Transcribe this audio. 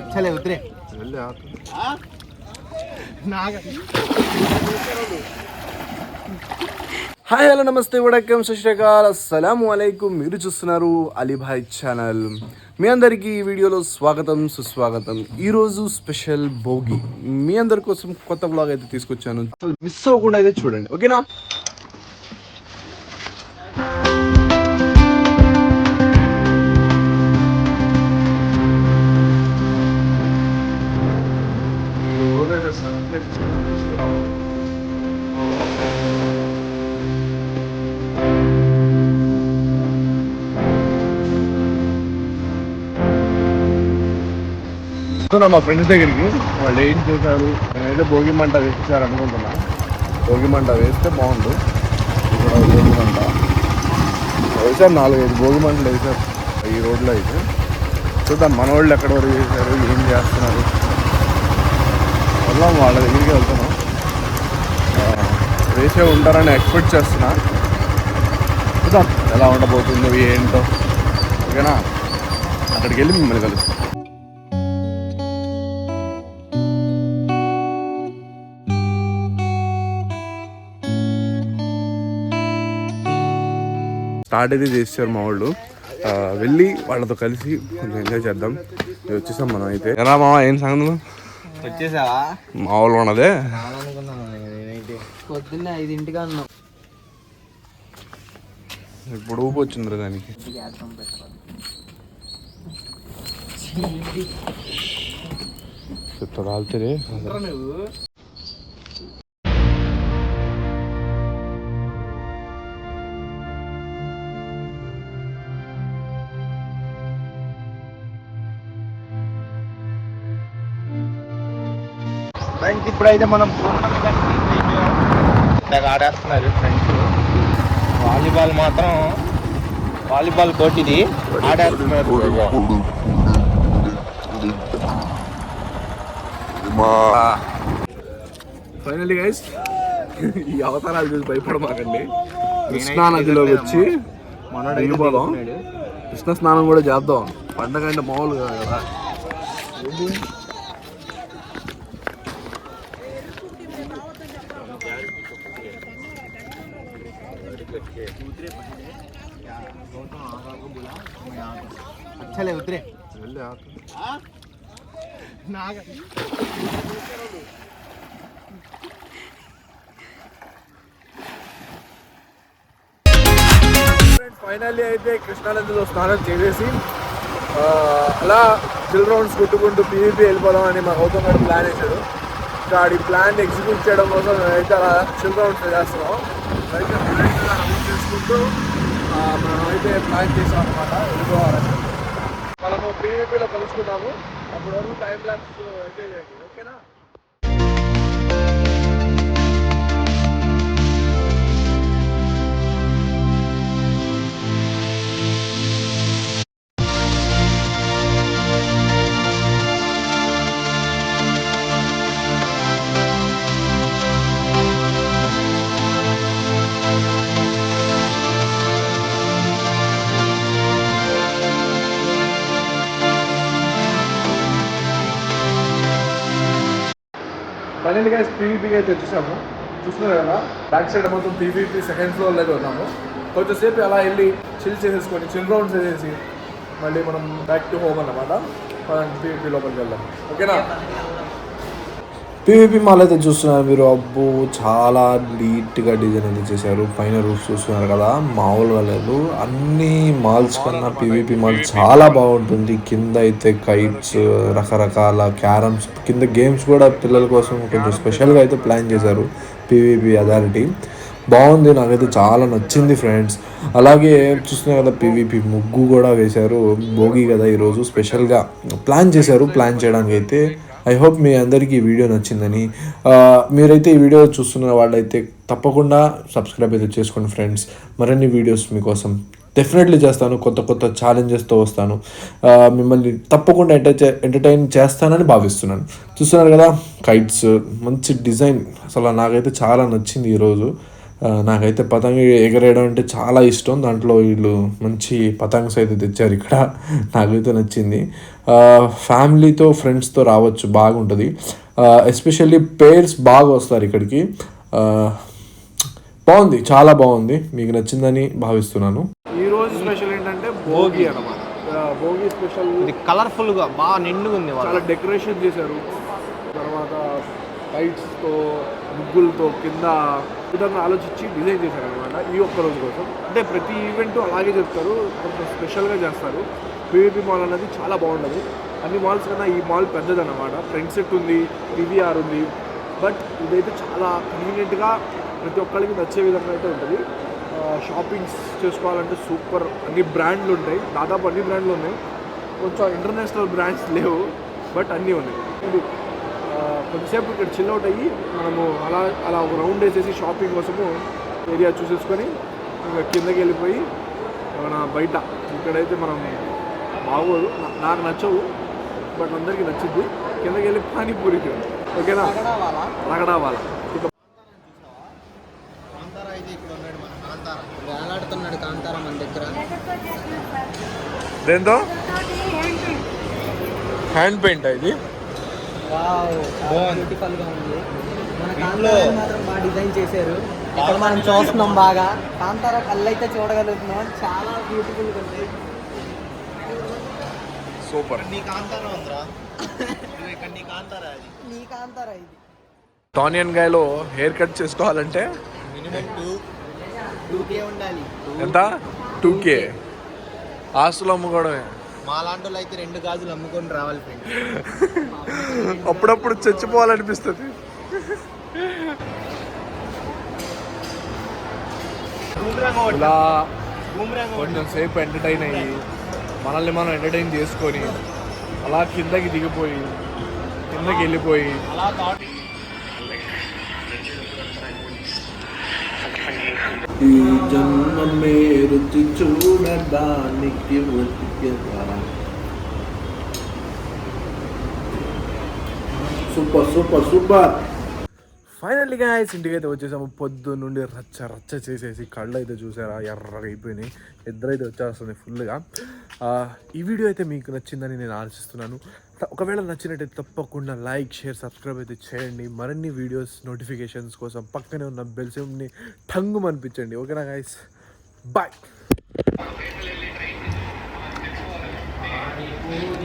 अच्छा ले उतरे వెళ్ళి ఆకు. హాయ్ హలో నమస్తే వడకం సశ్రీకాల్ అస్సలం అలైకుం మీరు చూస్తున్నారు అలీభాయ్ ఛానల్ మీ అందరికీ ఈ వీడియోలో స్వాగతం సుస్వాగతం ఈరోజు స్పెషల్ భోగి మీ అందరి కోసం కొత్త బ్లాగ్ అయితే తీసుకొచ్చాను అసలు మిస్ అవ్వకుండా అయితే చూడండి ఓకేనా వస్తున్నా మా ఫ్రెండ్స్ దగ్గరికి. వాళ్ళు ఏం చేశారు? నేనైతే భోగి మంట వేసేసారు అనుకుంటున్నా. భోగి మంట వేస్తే బాగుండు. ఇక్కడ భోగి మంట. వేసారు నాలుగైదు భోగి మంటలు వేసారు ఈ రోడ్లో అయితే. చూద్దాం మన వాళ్ళు ఎక్కడ వరకు చేశారు ఏం చేస్తున్నారు? వెళ్దాం వాళ్ళ దగ్గరికి వెళ్తున్నాం వేసే ఉంటారని ఎక్స్పెక్ట్ చేస్తున్నా. చూద్దాం ఎలా ఉండబోతుందో ఏంటో. ఓకేనా? అక్కడికి వెళ్ళి మిమ్మల్ని కలుస్తాం. స్టార్ట్ అయితే చేశారు మా వాళ్ళు. వెళ్ళి వాళ్ళతో కలిసి కొంచెం ఎంజాయ్ చేద్దాం. వచ్చేసాం మనం అయితే. ఎలా మామ ఏం సంగతులు వచ్చేసావా? మా వాళ్ళు ఉన్నదే. పొద్దున్నే ఐదింటికి అన్నాం. ఇప్పుడు ఊపి వచ్చింది దానికి. చెప్తా కాలుతుంది ఫ్రెండ్స్ ఇప్పుడైతే మనం ఇందాక ఆడేస్తున్నారు ఫ్రెండ్స్ వాలీబాల్ మాత్రం వాలీబాల్ కోర్ట్ ఇది. ఆడేస్తున్నారు ఫైనల్లీ గైస్ ఈ అవతారాలు చూసి భయపడమాకండి. కృష్ణా నదిలోకి వచ్చి దిగిపోదాం కృష్ణ స్నానం కూడా చేద్దాం. పండగ అంటే మామూలు కాదు. చలే ఉద్రే ఫైనల్లీ అయితే కృష్ణానందిలో స్నానం చేసేసి అలా చిల్ రౌండ్స్ కొట్టుకుంటూ పీవీపీ వెళ్ళిపోదాం అని మా గౌతమ్ గారు ప్లాన్ వేశాడు ఇంకా అది ప్లాన్ ఎగ్జిక్యూట్ చేయడం కోసం అయితే అలా చిల్ రౌండ్స్ చేస్తున్నాం అయితే చేసుకుంటూ మనమైతే ప్లాన్ చేసాం అనమాట వెళ్ళిపోవాలని మనము పీవీపీలో కలుసుకున్నాము. అప్పుడు వరకు టైం ల్యాబ్స్ ఎంజాయ్ చేయండి ఓకేనా? ఫైనల్గా పీవీపీకి అయితే చూసాము చూస్తున్నారు కదా? బ్యాక్ సైడ్ మొత్తం పీవీపీ సెకండ్ ఫ్లోర్లో అయితే ఉన్నాము. కొంచెం సేపు అలా వెళ్ళి చిల్ చేసేసుకొని చిల్ రౌండ్స్ వేసేసి మళ్ళీ మనం బ్యాక్ టు హోమ్ అన్నమాట. పీవీపీ లోపలికి వెళ్దాం. ఓకేనా పీవీపీ మాల్ అయితే చూస్తున్నారు మీరు. అబ్బో చాలా నీట్గా డిజైన్ అయితే చేశారు. పైన రూఫ్ చూస్తున్నారు కదా మామూలుగా లేదు అన్ని మాల్స్ కన్నా పీవీపీ మాల్ చాలా బాగుంటుంది. కింద అయితే కైట్స్ రకరకాల క్యారమ్స్ కింద గేమ్స్ కూడా పిల్లల కోసం కొంచెం స్పెషల్గా అయితే ప్లాన్ చేశారు పీవీపీ అథారిటీ బాగుంది నాకైతే చాలా నచ్చింది ఫ్రెండ్స్ అలాగే చూస్తున్నారు కదా పీవీపీ ముగ్గు కూడా వేశారు. భోగి కదా ఈరోజు స్పెషల్గా ప్లాన్ చేశారు. ప్లాన్ చేయడానికి అయితే ఐ హోప్ మీ అందరికీ ఈ వీడియో నచ్చిందని. మీరైతే ఈ వీడియో చూస్తున్న వాళ్ళైతే తప్పకుండా సబ్స్క్రైబ్ అయితే చేసుకోండి ఫ్రెండ్స్ మరిన్ని వీడియోస్ మీకోసం డెఫినెట్లీ చేస్తాను. కొత్త కొత్త ఛాలెంజెస్తో వస్తాను. మిమ్మల్ని తప్పకుండా ఎంటర్ ఎంటర్టైన్ చేస్తానని భావిస్తున్నాను. చూస్తున్నారు కదా కైట్స్ మంచి డిజైన్ అసలు నాకైతే చాలా నచ్చింది ఈరోజు నాకైతే పతంగ ఎగరేయడం అంటే చాలా ఇష్టం. దాంట్లో వీళ్ళు మంచి పతంగ్స్ అయితే తెచ్చారు ఇక్కడ. నాకైతే నచ్చింది. ఆ, ఫ్యామిలీతో ఫ్రెండ్స్తో రావచ్చు. బాగుంటుంది. ఎస్పెషల్లీ పేర్స్ బాగా వస్తారు ఇక్కడికి. ఆ, బాగుంది. చాలా బాగుంది. మీకు నచ్చిందని భావిస్తున్నాను. ఈ రోజు స్పెషల్ ఏంటంటే భోగి అనమాట భోగి స్పెషల్ ఇది కలర్ఫుల్గా బాగా నిండుగా ఉంది చాలా డెకరేషన్ చేశారు. తర్వాత లైట్స్తో ముగ్గులతో కింద విధంగా ఆలోచించి డిజైన్ చేశారు అనమాట ఈ ఒక్క రోజు కోసం. అంటే ప్రతి ఈవెంట్ అలాగే చెప్తారు కొంచెం స్పెషల్గా చేస్తారు. పీవీపీ మాల్ అనేది చాలా బాగుంటుంది అన్ని మాల్స్ కన్నా ఈ మాల్ పెద్దదన్నమాట. ఫ్రంట్ సెట్ ఉంది పీవీఆర్ ఉంది. బట్ ఇదైతే చాలా కన్వీనియంట్గా ప్రతి ఒక్కరికి నచ్చే విధంగా అయితే ఉంటుంది. షాపింగ్స్ చేసుకోవాలంటే సూపర్ అన్ని బ్రాండ్లు ఉంటాయి. దాదాపు అన్ని బ్రాండ్లు ఉన్నాయి. కొంచెం ఇంటర్నేషనల్ బ్రాండ్స్ లేవు బట్ అన్నీ ఉన్నాయి. కొద్దిసేపు ఇక్కడ చిల్ అవుట్ అయ్యి మనము అలా అలా ఒక రౌండ్ వేసేసి షాపింగ్ కోసము ఏరియా చూసేసుకొని ఇంకా కిందకి వెళ్ళిపోయి మన బయట. ఇక్కడైతే మనం బాగోదు నా- నాకు నచ్చవు బట్ అందరికీ నచ్చింది కిందకి వెళ్ళి పానీపూరి తిందాం. ఓకేనా? రగడా వాళ్ళ వేలాడుతున్నాడు కాంతారా మన దగ్గర. దేంతో? హ్యాండ్ పెయింట్ ఇది? బ్యూటిఫుల్గా ఉంది. మన కాంతారా మాత్రం బాగా డిజైన్ చేశారు. ఇక్కడ మనం చూస్తున్నాం బాగా. కాంతారా కళ్ళు అయితే చూడగలుగుతున్నాం. చాలా బ్యూటిఫుల్గా ఉంది. సూపర్. నీ కాంతారా ఉందిరా? ఇక్కడ నీ కాంతారా అది? నీ కాంతారా ఇది? టానియన్ గాయలో హెయిర్ కట్ చేసుకోవాలంటే మినిమం టూ టూకే ఉండాలి. ఎంత? Two K. ఆస్తులు అమ్ముకోవడమే. మా లాంటి వాళ్ళు అయితే రెండు గాజులు అమ్ముకొని రావాలి ఫ్రెండ్ అప్పుడప్పుడు చచ్చిపోవాలనిపిస్తుంది. ఇలా కొంచెం సేపు ఎంటర్టైన్ అయ్యి మనల్ని మనం ఎంటర్టైన్ చేసుకొని అలా కిందకి దిగిపోయి కిందకి వెళ్ళిపోయి. ఈ జన్మ రుచి చూడడానికి super super super finally guys ఇంటికి అయితే వచ్చేసాము. పొద్దు నుండి రచ్చ రచ్చ చేసేసి కళ్ళు అయితే చూసారా? ఎర్రగా అయిపోయినాయి. నిద్ర అయితే వచ్చేస్తుంది ఫుల్గా ఈ వీడియో అయితే మీకు నచ్చిందని నేను ఆలోచిస్తున్నాను. ఒకవేళ నచ్చినట్టయితే తప్పకుండా లైక్ షేర్ సబ్స్క్రైబ్ అయితే చేయండి. మరిన్ని వీడియోస్ నోటిఫికేషన్స్ కోసం పక్కనే ఉన్న బెల్ సిమ్ని ఠంగు అనిపించండి ఓకేనా గాయస్ బాయ్ Thank you.